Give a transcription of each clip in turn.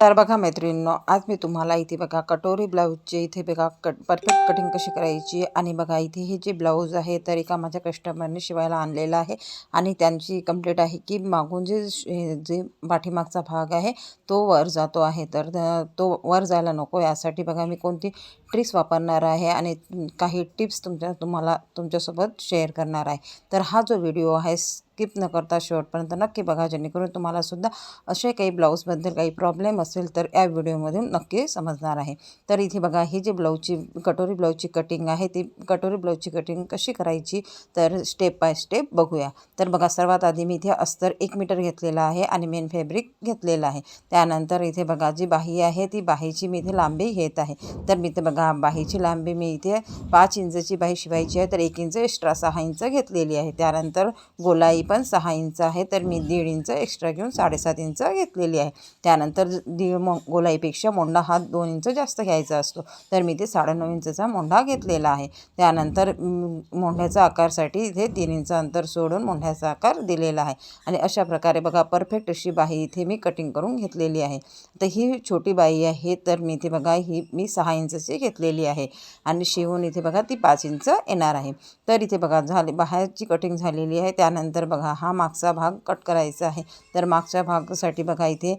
तर बघा मैत्रिणींनो आज मी तुम्हाला इथे बघा कटोरी ब्लाऊजचे इथे बघा कट परफेक्ट कटिंग कशी करायची आणि बघा इथे हे जे ब्लाऊज आहे तर एका माझ्या कस्टमरने शिवायला आणलेला आहे आणि त्यांची कंप्लेंट आहे की मागून जे श- जे पाठीमागचा भाग आहे तो वर जातो आहे. तर तो वर जायला नको यासाठी बघा मी कोणती ट्रिक्स वापरणार आहे आणि काही टिप्स तुमच्या तुम्हाला तुमच्यासोबत शेअर करणार आहे. तर हा जो व्हिडिओ आहे स्किप न करता शेवटपर्यंत नक्की बघा जेणेकरून तुम्हालासुद्धा असे काही ब्लाऊजबद्दल काही प्रॉब्लेम असेल तर या व्हिडिओमधून नक्की समजणार आहे. तर इथे बघा ही जी ब्लाऊजची कटोरी ब्लाऊजची कटिंग आहे ती कटोरी ब्लाऊजची कटिंग कशी करायची तर स्टेप बाय स्टेप बघूया. तर बघा सर्वात आधी मी इथे अस्तर एक मीटर घेतलेला आहे आणि मेन फॅब्रिक घेतलेलं आहे. त्यानंतर इथे बघा जी बाही आहे ती बाहीची मी इथे लांबी घेत आहे. तर मी इथे बघा बाहीची लांबी मी इथे पाच इंचची बाही शिवायची आहे तर एक इंच एक्स्ट्रा सहा इंच घेतलेली आहे. त्यानंतर गोलाई पण सहा इंच आहे. तर मी दीड इंच एक्स्ट्रा घेऊन साडेसात इंच घेतलेली आहे. त्यानंतर दीड मो गोलाईपेक्षा मोंडा हा दोन इंच जास्त घ्यायचा असतो. तर मी ते साडेनऊ इंचचा मोंढा घेतलेला आहे. त्यानंतर मोंढ्याचा आकारसाठी इथे तीन इंच अंतर सोडून मोंढ्याचा आकार दिलेला आहे. आणि अशा प्रकारे बघा परफेक्ट अशी बाही इथे मी कटिंग करून घेतलेली आहे. तर ही छोटी बाई आहे. तर मी इथे बघा ही मी सहा इंचची घेतलेली आहे. आणि शिवून इथे बघा ती पाच इंच येणार आहे. तर इथे बघा झाली बाहेरची कटिंग झालेली आहे. त्यानंतर बघा हा मागचा भाग कट करायचा आहे. तर मागच्या भागासाठी बघा इथे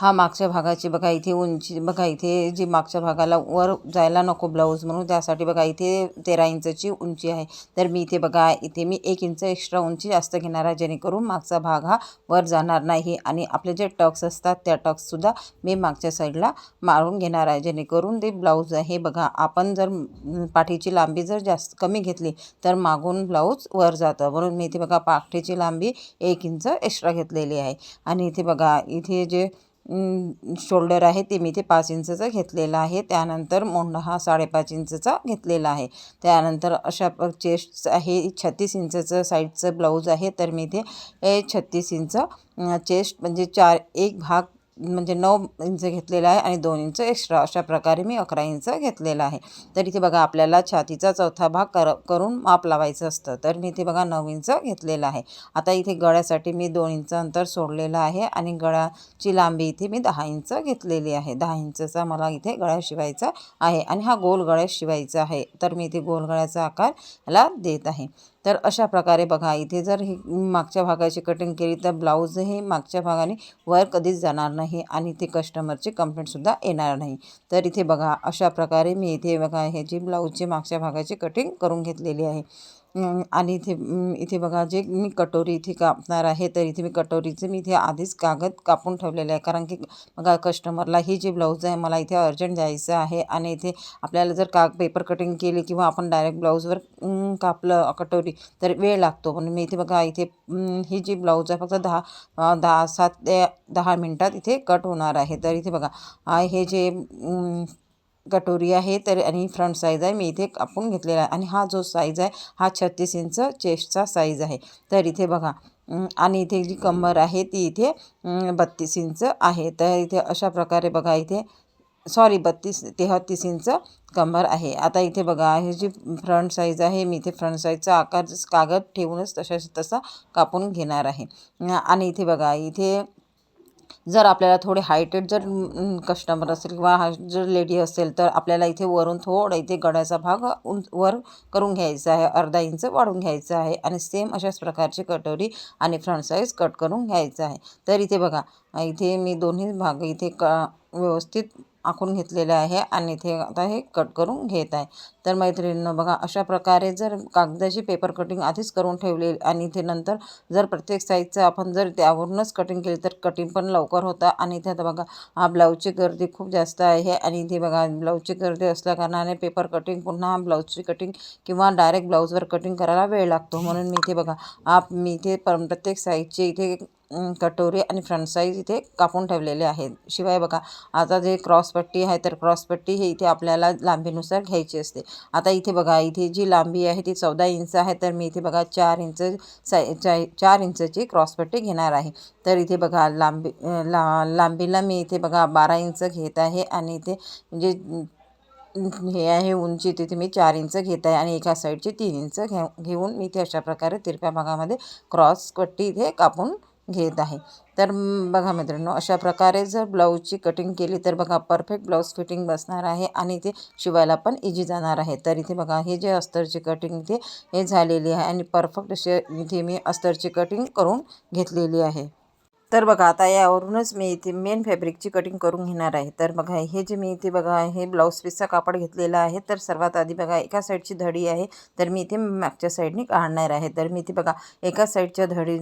हा मागच्या भागाची बघा इथे उंची बघा इथे जी मागच्या भागाला वर जायला नको ब्लाऊज म्हणून त्यासाठी बघा इथे तेरा इंचची उंची आहे. तर मी इथे बघा इथे मी एक इंच एक्स्ट्रा उंची जास्त घेणार आहे जेणेकरून मागचा भाग हा वर जाणार नाही आणि आपले जे टक्स असतात त्या टक्ससुद्धा मी मागच्या साईडला मारून घेणार आहे जेणेकरून ते ब्लाऊज आहे. बघा आपण जर पाठीची लांबी जर जास्त कमी घेतली तर मागून ब्लाऊज वर जातं. म्हणून मी इथे बघा पाठीची लांबी एक इंच एक्स्ट्रा घेतलेली आहे. आणि इथे बघा इथे जे शोल्डर आहे ते मी ते पाच इंचचा घेतलेलं आहे. त्यानंतर मोंडा हा साडेपाच इंचचा घेतलेला आहे. त्यानंतर अशा चेस्ट आहे छत्तीस इंचचं साईडचं ब्लाऊज आहे. तर मी इथे छत्तीस इंच चेस्ट म्हणजे चार एक भाग म्हणजे नऊ इंच घेतलेला आहे आणि दोन इंच एक्स्ट्रा अशा प्रकारे मी अकरा इंच घेतलेला आहे. तर इथे बघा आपल्याला छातीचा चौथा भाग कर करून माप लावायचं असतं. तर मी इथे बघा नऊ इंच घेतलेला आहे. आता इथे गळ्यासाठी मी दोन इंच अंतर सोडलेलं आहे आणि गळ्याची लांबी इथे मी दहा इंच घेतलेली आहे. दहा इंचचा मला इथे गळ्या शिवायचा आहे आणि हा गोल गळ्या शिवायचा आहे. तर मी इथे गोल गळ्याचा आकार याला देत आहे. तर अशा प्रकारे बघा इथे जर हे मागच्या भागाची कटिंग केली तर ब्लाऊज हे मागच्या भागाने वर कधीच जाणार नाही आणि ते कस्टमरची कंप्लेंटसुद्धा येणार नाही. तर इथे बघा अशा प्रकारे मी इथे बघा ह्याची ब्लाऊजची मागच्या भागाची कटिंग करून घेतलेली आहे. आणि इथे इथे बघा जे मी कटोरी इथे कापणार आहे तर इथे मी कटोरीचे मी इथे आधीच कागद कापून ठेवलेले आहे. कारण की बघा कस्टमरला ही जे ब्लाऊज आहे मला इथे अर्जंट द्यायचं आहे आणि इथे आपल्याला जर का पेपर कटिंग केली किंवा आपण डायरेक्ट ब्लाऊजवर अं, कापलं कटोरी? तर वेळ लागतो. म्हणून मी इथे बघा इथे ही जी ब्लाऊज आहे फक्त दहा दहा सात ते दहा मिनटात इथे कट होणार आहे. तर इथे बघा हे जे कटोरी आहे तर आणि फ्रंट साईज आहे मी इथे कापून घेतलेला आहे. आणि हा जो साईज आहे हा छत्तीस इंच चेस्टचा साईज आहे. तर इथे बघा आणि इथे जी कंबर आहे ती इथे बत्तीस इंच आहे. तर इथे अशा प्रकारे बघा इथे सॉरी बत्तीस तेहतीस इंच कंबर आहे. आता इथे बघा हे जी फ्रंट साईज आहे मी इथे फ्रंट साईजचा आकार कागद ठेवूनच तशा तसा कापून घेणार आहे. आणि इथे बघा इथे जर आपल्याला थोडे हायटेड जर कस्टमर असेल किंवा हा जर लेडी असेल तर आपल्याला इथे वरून थोडं इथे गळ्याचा भाग उं वर करून घ्यायचा आहे. अर्धा इंच वाढून घ्यायचा आहे आणि सेम अशाच प्रकारची कटोरी आणि फ्रंट साईज कट करून घ्यायचं आहे. तर इथे बघा इथे मी दोन्ही भाग इथे क व्यवस्थित आखून घेतलेले आहे आणि इथे आता हे कट करून घेत आहे. तर मैत्रिणींनो बघा अशा प्रकारे जर कागदाची पेपर कटिंग आधीच करून ठेवली आणि इथे नंतर जर प्रत्येक साईजचं आपण जर त्यावरूनच कटिंग केली तर कटिंग पण लवकर होतं. आणि इथे आता बघा हा ब्लाऊजची गर्दी खूप जास्त आहे आणि इथे बघा ब्लाऊजची गर्दी असल्याकारणाने पेपर कटिंग पुन्हा ब्लाऊजची कटिंग किंवा डायरेक्ट ब्लाऊजवर कटिंग करायला वेळ लागतो. म्हणून मी इथे बघा आप मी इथे पर प्रत्येक साईजचे इथे कटोरी आणि फ्रंट साईज इथे कापून ठेवलेले आहेत. शिवाय बघा आता जे क्रॉसपट्टी आहे तर क्रॉसपट्टी हे इथे आपल्याला लांबीनुसार घ्यायची असते. आता इथे बघा इथे जी लांबी आहे ती चौदा इंच आहे तर मी इथे बघा चार इंच साई चा- चार इंचची क्रॉसपट्टी घेणार आहे. तर इथे बघा लांबी ला लांबीला मी इथे बघा बारा इंच घेत आहे आणि इथे म्हणजे हे आहे उंची तिथे मी चार इंच घेत आहे आणि एका साईडची तीन इंच घे घेऊन मी इथे अशा प्रकारे तिरप्या भागामध्ये क्रॉस पट्टी इथे कापून घेत आहे. तर बघा मित्रांनो अशा प्रकारे जर ब्लाऊजची कटिंग केली तर बघा परफेक्ट ब्लाऊज फिटिंग बसणार आहे आणि ते शिवायला पण इजी जाणार आहे. तर इथे बघा हे जे अस्तरची कटिंग इथे हे झालेली आहे आणि परफेक्ट असे इथे मी अस्तरची कटिंग करून घेतलेली आहे. तर बघा आता यावरूनच मी इथे मेन फॅब्रिकची कटिंग करून घेणार आहे. तर बघा हे जे मी इथे बघा हे ब्लाऊज पीसचा कापड घेतलेला आहे. तर सर्वात आधी बघा एका साईडची धडी आहे. तर मी इथे मागच्या साईडने काढणार आहे. तर मी इथे बघा एका साईडच्या धडी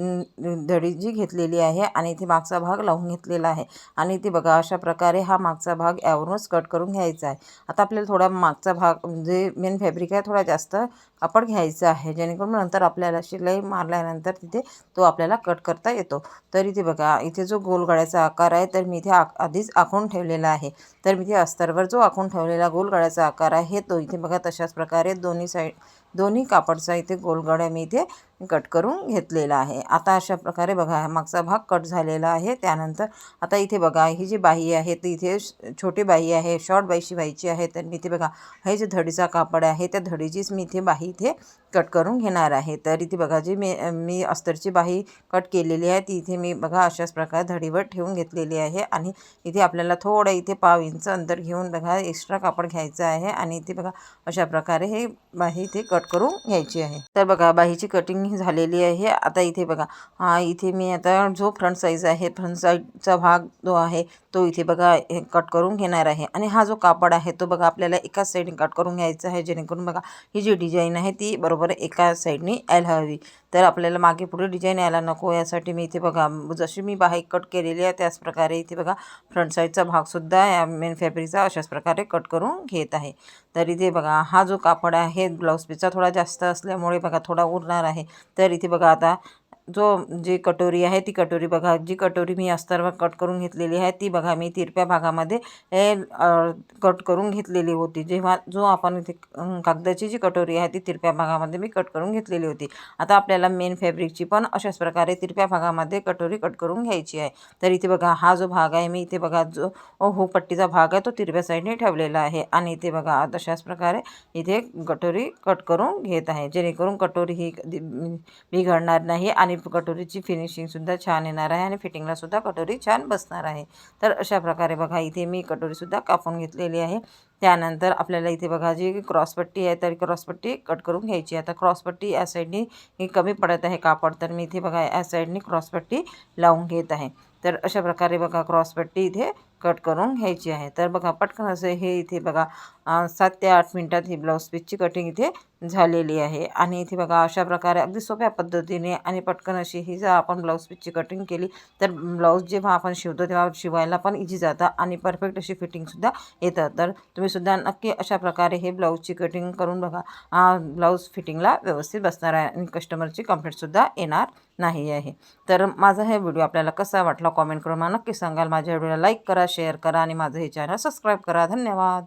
धडी जी घेतलेली आहे आणि इथे मागचा भाग लावून घेतलेला आहे. आणि इथे बघा अशा प्रकारे हा मागचा भाग यावरूनच कट करून घ्यायचा आहे. आता आपल्याला थोडा मागचा भाग जे मेन फॅब्रिक आहे थोडा जास्त कापड घ्यायचं आहे. जेणेकरून नंतर आपल्याला शिलाई मारल्यानंतर तिथे तो आपल्याला कट करता येतो. तर इथे बघा इथे जो गोलगड्याचा आकार आहे तर मी इथे आक आधीच आखून ठेवलेला आहे. तर मी इथे अस्तरवर जो आखून ठेवलेला गोलगड्याचा आकार आहे तो इथे बघा तशाच प्रकारे दोन्ही साईड दोन्ही कापडचा इथे गोलगड्या मी इथे कट करून घेतलेला आहे. आता अशा प्रकारे बघा मागचा भाग कट झालेला आहे. त्यानंतर आता इथे बघा ही जी बाही आहे ती इथे श- छोटी बाही आहे शॉर्ट बाही शिवायची आहे. तर मी इथे बघा हे जे धडीचा कापड आहे त्या धडीचीच मी इथे बाही इथे कट करून घेणार आहे. तर इथे बघा जी मी मी अस्तरची बाही कट केलेली आहे ती इथे मी बघा अशाच प्रकारे धडीवर ठेवून घेतलेली आहे. आणि इथे आपल्याला थोडं इथे पाव इंच अंतर घेऊन बघा एक्स्ट्रा कापड घ्यायचं आहे. आणि इथे बघा अशा प्रकारे हे बाही इथे कट करून घ्यायची आहे. तर बघा बाहीची कटिंग ही झालेली आहे. आता इथे बघा हा इथे मी आता जो फ्रंट साईज आहे फ्रंट साईडचा भाग जो आहे तो इथे बघा हे कट करून घेणार आहे. आणि हा जो कापड आहे तो बघा आपल्याला एकाच साईडने कट करून घ्यायचा आहे जेणेकरून बघा ही जी डिझाईन आहे ती बरोबर एका साईडने यायला हवी. तर आपल्याला मागे पुढे डिझाईन यायला नको. यासाठी मी इथे बघा जशी मी बाहेर कट केलेली आहे त्याच प्रकारे इथे बघा फ्रंट साईडचा भागसुद्धा या मेन फॅब्रिकचा अशाच प्रकारे कट करून घेत आहे. तर इथे बघा हा जो कापड आहे ब्लाऊज पीसचा थोडा जास्त असल्यामुळे बघा थोडा उरणार आहे. तर इथे बघा आता जो जी कटोरी आहे ती कटोरी बघा जी कटोरी मी अस्तरवर कट करून घेतलेली आहे ती बघा मी तिरप्या भागामध्ये हे कट करून घेतलेली होती. जेव्हा जो आपण इथे कागदाची जी कटोरी आहे ती तिरप्या भागामध्ये मी कट करून घेतलेली होती. आता आपल्याला मेन फॅब्रिकची पण अशाच प्रकारे तिरप्या भागामध्ये कटोरी कट करून घ्यायची आहे. तर इथे बघा हा जो भाग आहे मी इथे बघा जो हो पट्टीचा भाग आहे तो तिरप्या साईडने ठेवलेला आहे. आणि इथे बघा तशाच प्रकारे इथे कटोरी कट करून घेत आहे. जेणेकरून कटोरी ही कधी बिघडणार नाही आणि कटोरीची फिनिशिंगसुद्धा छान येणार आहे आणि फिटिंगलासुद्धा कटोरी छान बसणार आहे. तर अशा प्रकारे बघा इथे मी कटोरीसुद्धा कापून घेतलेली आहे. त्यानंतर आपल्याला इथे बघा जी क्रॉसपट्टी आहे तर क्रॉसपट्टी कट करून घ्यायची आता क्रॉसपट्टी या साईडनी ही कमी पडत आहे कापड तर मी इथे बघा या साईडनी क्रॉसपट्टी लावून घेत आहे. तर अशा प्रकारे बघा क्रॉसपट्टी इथे कट करून घ्यायची आहे. तर बघा पटकन असं हे इथे बघा सात ते आठ मिनटात ही ब्लाऊज पीसची कटिंग इथे झालेली आहे. आणि इथे बघा अशा प्रकारे अगदी सोप्या पद्धतीने आणि पटकन अशी ही जर आपण ब्लाऊज पीसची कटिंग केली तर ब्लाऊज जेव्हा आपण शिवतो तेव्हा शिवायला पण इझी जातं आणि परफेक्ट अशी फिटिंगसुद्धा येतं. तर तुम्ही सुद्धा नक्की अशा प्रकारे हे ब्लाऊजची कटिंग करून बघा ब्लाऊज फिटिंगला व्यवस्थित बसणार आहे आणि कस्टमरची कंप्लेंटसुद्धा येणार नाही आहे. तर माझा हे व्हिडिओ आपल्याला कसा वाटला कॉमेंट करून मला नक्की सांगाल. माझ्या व्हिडिओला लाईक करा शेअर करा आणि माझं हे चॅनल सबस्क्राईब करा. धन्यवाद.